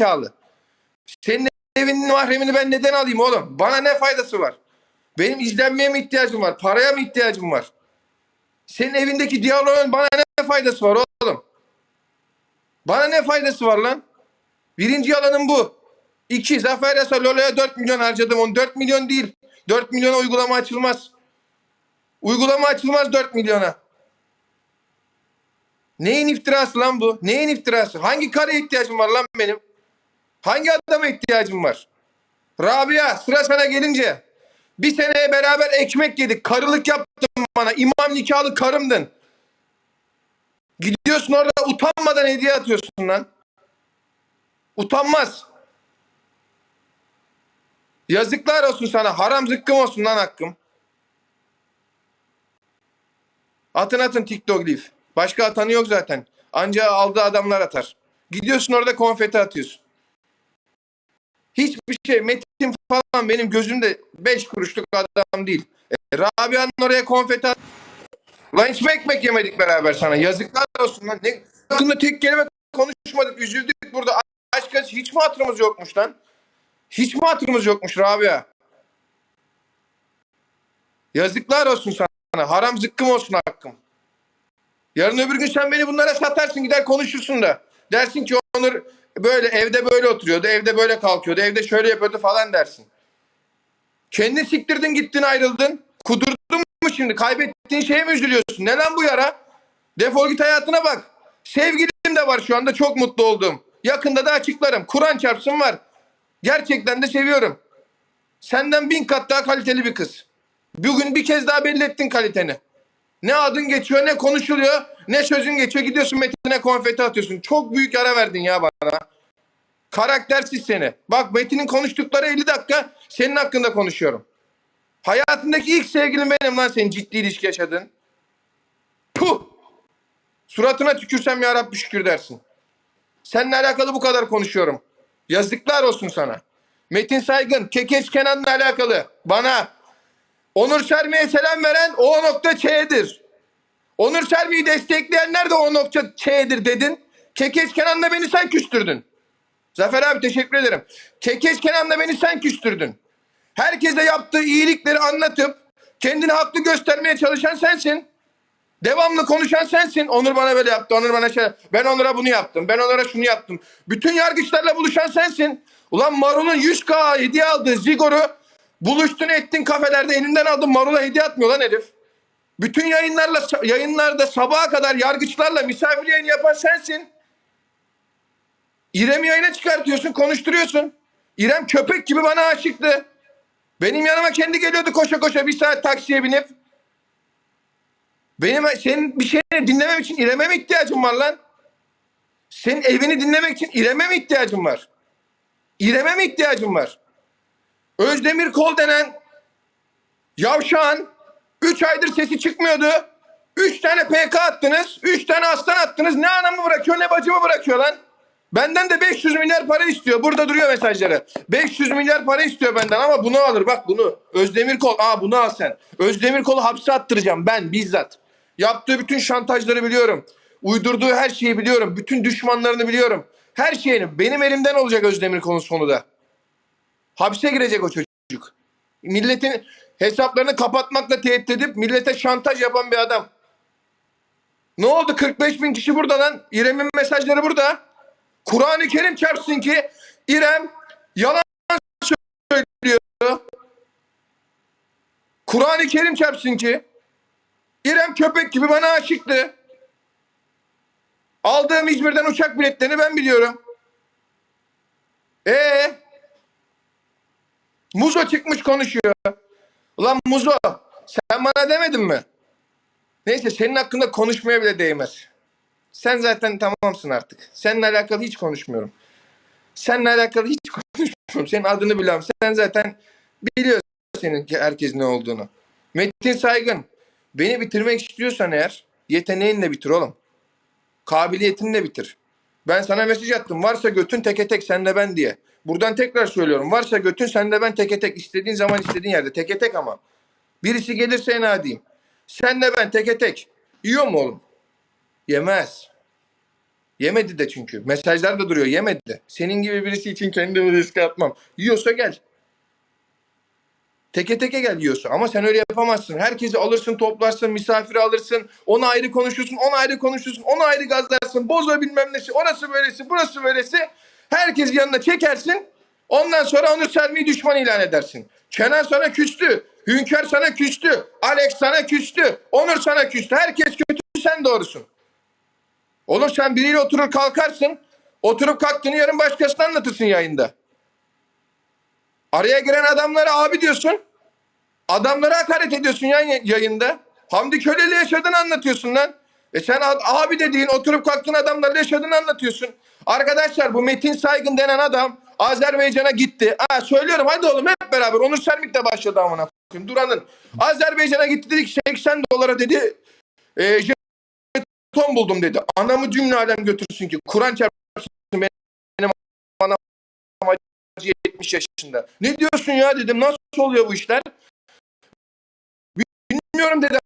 zekalı. Senin evinin mahremini ben neden alayım oğlum? Bana ne faydası var? Benim izlenmeye mi ihtiyacım var? Paraya mı ihtiyacım var? Senin evindeki diyaloğun bana ne faydası var oğlum? Bana ne faydası var lan? Birinci yalanım bu. İki, Zafer Yasa Lolo'ya 4 milyon harcadım. onu 4 milyon değil. 4 milyona uygulama açılmaz. Uygulama açılmaz 4 milyona. Neyin iftirası lan bu? Neyin iftirası? Hangi karıya ihtiyacım var lan benim? Hangi adama ihtiyacım var? Rabia sıra sana gelince bir seneye beraber ekmek yedik. Karılık yaptın bana. İmam nikahlı karımdın. Gidiyorsun orada utanmadan hediye atıyorsun lan. Utanmaz. Yazıklar olsun sana. Haram zıkkım olsun lan hakkım. Atın atın TikTok leaf. Başka atanı yok zaten. Anca aldığı adamlar atar. Gidiyorsun orada konfeti atıyorsun. Hiçbir şey Metin falan benim gözümde 5 kuruşluk adam değil. E, Rabia'nın oraya konfeti at. Lan hiç ekmek yemedik beraber sana? Yazıklar olsun lan. Ne, hakkında tek kelime konuşmadık. Üzüldük burada. Aşk hiç mi hatırımız yokmuş lan? Hiç mi hatırımız yokmuş Rabia? Yazıklar olsun sana. Haram zıkkım olsun hakkım. Yarın öbür gün sen beni bunlara satarsın gider konuşursun da. Dersin ki Onur böyle evde böyle oturuyordu, evde böyle kalkıyordu, evde şöyle yapıyordu falan dersin. Kendin siktirdin gittin ayrıldın. Kudurdun mu şimdi? Kaybettiğin şeye mi üzülüyorsun? Ne lan bu yara? Defol git hayatına bak. Sevgilim de var şu anda çok mutlu oldum. Yakında da açıklarım. Kur'an çarpsın var. Gerçekten de seviyorum. Senden bin kat daha kaliteli bir kız. Bugün bir kez daha belli ettin kaliteni. Ne adın geçiyor ne konuşuluyor ne sözün geçiyor gidiyorsun Metin'e konfeti atıyorsun. Çok büyük ara verdin ya bana. Karaktersiz seni. Bak Metin'in konuştukları 50 dakika senin hakkında konuşuyorum. Hayatındaki ilk sevgilin benim lan senin ciddi ilişki yaşadın. Puh! Suratına tükürsem ya Rabbi şükür dersin. Seninle alakalı bu kadar konuşuyorum. Yazıklar olsun sana. Metin Saygın, Kekeç Kenan'la alakalı bana Onur Sermi'ye selam veren o nokta Ç'dir. Onur Sermi'yi destekleyenler de o nokta Ç'dir dedin. Kekeç Kenan'la beni sen küstürdün. Zafer abi teşekkür ederim. Kekeç Kenan'la beni sen küstürdün. Herkese yaptığı iyilikleri anlatıp kendini haklı göstermeye çalışan sensin. Devamlı konuşan sensin. Onur bana böyle yaptı. Onur bana şey. Ben Onur'a bunu yaptım. Ben Onur'a şunu yaptım. Bütün yargıçlarla buluşan sensin. Ulan Marul'un 100k hediye aldığı Zigor'u buluştun ettin kafelerde elinden aldın Marul'a hediye atmıyor lan herif. Bütün yayınlarla yayınlarda sabaha kadar yargıçlarla misafir yayın yapan sensin. İrem'i yayına çıkartıyorsun, konuşturuyorsun. İrem köpek gibi bana aşıktı. Benim yanıma kendi geliyordu koşa koşa bir saat taksiye binip. Benim senin bir şeyini dinlemem için İrem'e mi ihtiyacım var lan? Senin evini dinlemek için İrem'e mi ihtiyacım var? İrem'e mi ihtiyacım var? Özdemir Kol denen yavşağın 3 aydır sesi çıkmıyordu. 3 tane PK attınız. 3 tane aslan attınız. Ne anamı bırakıyor ne bacımı bırakıyor lan. Benden de 500 milyar para istiyor. Burada duruyor mesajları. 500 milyar para istiyor benden ama bunu alır. Bak bunu. Özdemir Kol. Aa bunu al sen. Özdemir Kol'u hapse attıracağım ben bizzat. Yaptığı bütün şantajları biliyorum. Uydurduğu her şeyi biliyorum. Bütün düşmanlarını biliyorum. Her şeyini. Benim elimden olacak Özdemir Kol'un sonu da. Hapse girecek o çocuk. Milletin hesaplarını kapatmakla tehdit edip millete şantaj yapan bir adam. Ne oldu? 45 bin kişi burada lan. İrem'in mesajları burada. Kur'an-ı Kerim çarpsın ki İrem yalan söylüyor. Kur'an-ı Kerim çarpsın ki İrem köpek gibi bana aşıktı. Aldığım İzmir'den uçak biletlerini ben biliyorum. Ee, Muzo çıkmış konuşuyor. Ulan Muzo sen bana demedin mi? Neyse senin hakkında konuşmaya bile değmez. Sen zaten tamamsın artık. Seninle alakalı hiç konuşmuyorum. Seninle alakalı hiç konuşmuyorum. Senin adını biliyorum. Sen zaten biliyorsun senin herkesin ne olduğunu. Metin Saygın beni bitirmek istiyorsan eğer yeteneğinle bitir oğlum. Kabiliyetinle bitir. Ben sana mesaj attım. Varsa götün teke tek senle ben diye. Buradan tekrar söylüyorum. Varsa götün senle ben teke tek. istediğin zaman istediğin yerde. Teke tek ama. Birisi gelirse en adiyim. Senle ben teke tek. Yiyor mu oğlum? Yemez. Yemedi de çünkü. Mesajlar da duruyor. Yemedi de. Senin gibi birisi için kendimi riske atmam. Yiyorsa gel. Teke teke gel yiyorsa. Ama sen öyle yapamazsın. Herkesi alırsın, toplarsın, misafiri alırsın. Onu ayrı konuşursun, onu ayrı konuşursun, onu ayrı gazlarsın. Bozo bilmem nesi, orası böylesi, burası böylesi. Herkes yanına çekersin. Ondan sonra Onur Selmi'yi düşman ilan edersin. Kenan sana küstü. Hünkar sana küstü. Alex sana küstü. Onur sana küstü. Herkes kötü, sen doğrusun. Oğlum sen biriyle oturur kalkarsın. Oturup kalktığını yarın başkasına anlatırsın yayında. Araya giren adamlara abi diyorsun. Adamlara hakaret ediyorsun ya yayında. Hamdi Köle'yle yaşadığını anlatıyorsun lan. E sen abi dediğin oturup kalktığın adamlarla yaşadığını anlatıyorsun. Arkadaşlar bu Metin Saygın denen adam Azerbaycan'a gitti. Ha söylüyorum hadi oğlum hep beraber. Onur Sermik de başladı amına koyayım. Duran'ın. Azerbaycan'a gitti dedik 80 dolara dedi. E, jeton buldum dedi. Anamı cümle alem götürsün ki. Kur'an çarpsın benim anam hacı 70 yaşında. Ne diyorsun ya dedim. Nasıl oluyor bu işler? Bilmiyorum dedi